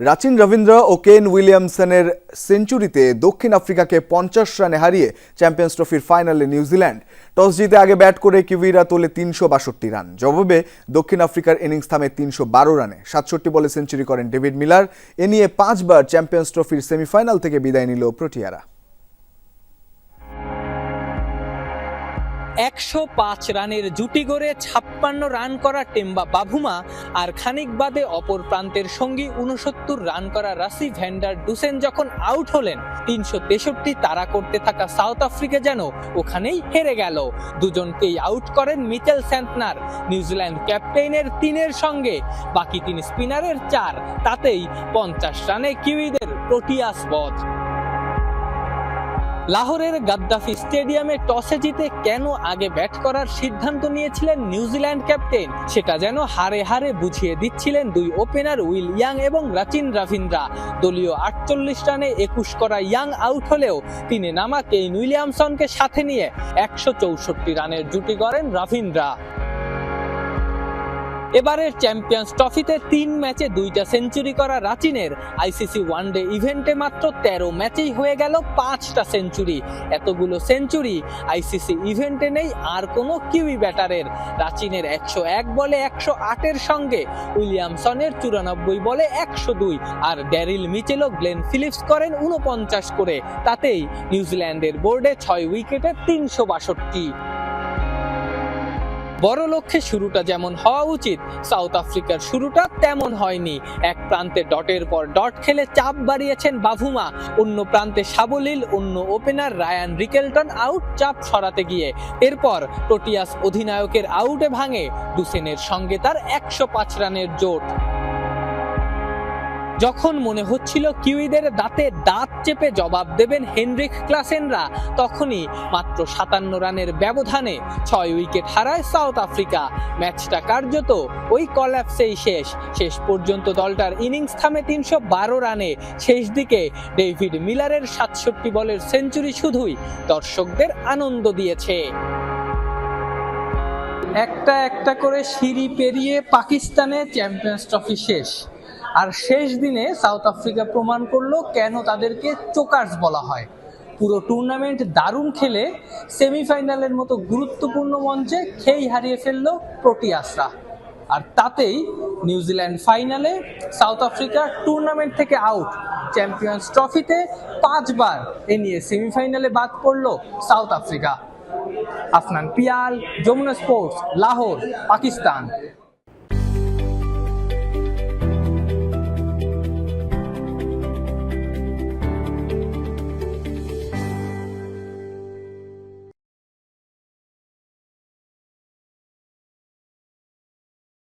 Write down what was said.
রাচিন রবীন্দ্র ও কেন উইলিয়ামসনের সেঞ্চুরিতে দক্ষিণ আফ্রিকাকে পঞ্চাশ রানে হারিয়ে চ্যাম্পিয়ন্স ট্রফির ফাইনালে নিউজিল্যান্ড। টস জিতে আগে ব্যাট করে কিউইরা তোলে তিনশো বাষট্টি রান। জবাবে দক্ষিণ আফ্রিকার ইনিংস থামে তিনশো বারো রানে। সাতষট্টি বলে সেঞ্চুরি করেন ডেভিড মিলার। এ নিয়ে পাঁচবার চ্যাম্পিয়ন্স ট্রফির সেমিফাইনাল থেকে বিদায় নিল প্রোটিয়ারা। একশো পাঁচ রানের জুটি গড়ে ছাপ্পান্ন রান করা টেম্বা বাভুমা আর খানিক বাদে অপর প্রান্তের সঙ্গী উনসত্তর রান করা রাসি ভ্যান্ডার ডুসেন যখন আউট হলেন, তিনশো তেষট্টি তারা করতে থাকা সাউথ আফ্রিকা যেন ওখানেই হেরে গেল। দুজনকেই আউট করেন মিচেল স্যান্টনার, নিউজিল্যান্ড ক্যাপ্টেনের তিনের সঙ্গে, বাকি তিন স্পিনারের চার, তাতেই পঞ্চাশ রানে কিউইদের প্রোটিয়াস বধ। লাহোরের গাদ্দাফি স্টেডিয়ামে টসে জিতে কেন আগে ব্যাট করার সিদ্ধান্ত নিয়েছিলেন নিউজিল্যান্ড ক্যাপ্টেন? সেটা যেন হারে হারে বুঝিয়ে দিচ্ছিলেন দুই ওপেনার উইল ইয়াং এবং রাচিন রাভিন্দ্রা। দলীয় আটচল্লিশ রানে একুশ করা ইয়াং আউট হলেও তিনি নামা কেইন উইলিয়ামসনকে সাথে নিয়ে একশো চৌষট্টি রানের জুটি করেন রাভিন্দ্রা। এবারের চ্যাম্পিয়ন্স ট্রফিতে তিন ম্যাচে দুইটা সেঞ্চুরি করা রাচিনের আইসিসি ওয়ানডে ইভেন্টে মাত্র তেরো ম্যাচেই হয়ে গেল পাঁচটা সেঞ্চুরি। এতগুলো সেঞ্চুরি আইসিসি ইভেন্টে নেই আর কোনো কিউই ব্যাটারের। রাচিনের একশো এক বলে একশো আটের সঙ্গে উইলিয়ামসনের চুরানব্বই বলে একশো দুই। আর ড্যারিল মিচেলও গ্লেন ফিলিপস করেন উনপঞ্চাশ করে। তাতেই নিউজিল্যান্ডের বোর্ডে ছয় উইকেটে তিনশো বাষট্টি। বড় লক্ষ্যে শুরুটা যেমন হওয়া উচিত, সাউথ আফ্রিকার শুরুটা তেমন হয়নি। এক প্রান্তে ডটের পর ডট খেলে চাপ বাড়িয়েছেন বাভুমা, অন্য প্রান্তে সাবলীল, অন্য ওপেনার রায়ান রিকেলটন আউট চাপ সরাতে গিয়ে। এরপর প্রোটিয়াস অধিনায়কের আউটে ভাঙে, দুসেনের সঙ্গে তার একশো পাঁচ রানের জোট। যখন মনে হচ্ছিল কিউইদের দাঁতে দাঁত চেপে জবাব দেবেন হেনরিক ক্লাসেনরা, তখনই মাত্র সাতান্ন রানের ব্যবধানে ছয় উইকেট হারায় সাউথ আফ্রিকা। ম্যাচটা কার্যত ওই কলাপসেই শেষ। শেষ পর্যন্ত দলটার ইনিংস থামে তিনশো বারো রানে। শেষ দিকে ডেভিড মিলারের সাতষট্টি বলের সেঞ্চুরি শুধুই দর্শকদের আনন্দ দিয়েছে। একটা একটা করে সিঁড়ি পেরিয়ে পাকিস্তানে চ্যাম্পিয়ন্স ট্রফি শেষ। আর শেষ দিনে সাউথ আফ্রিকা প্রমাণ করল কেন তাদেরকে চোকার্স বলা হয়। পুরো টুর্নামেন্ট দারুণ খেলে সেমিফাইনালের মতো গুরুত্বপূর্ণ মঞ্চে খেই হারিয়ে ফেলল প্রোটিয়াসরা। আর তাতেই নিউজিল্যান্ড ফাইনালে সাউথ আফ্রিকা টুর্নামেন্ট থেকে আউট চ্যাম্পিয়ন্স ট্রফিতে পাঁচবার এ নিয়ে সেমিফাইনালে বাদ পড়ল South Africa. Afnan Piyal, Jamuna sports, Lahore, Pakistan.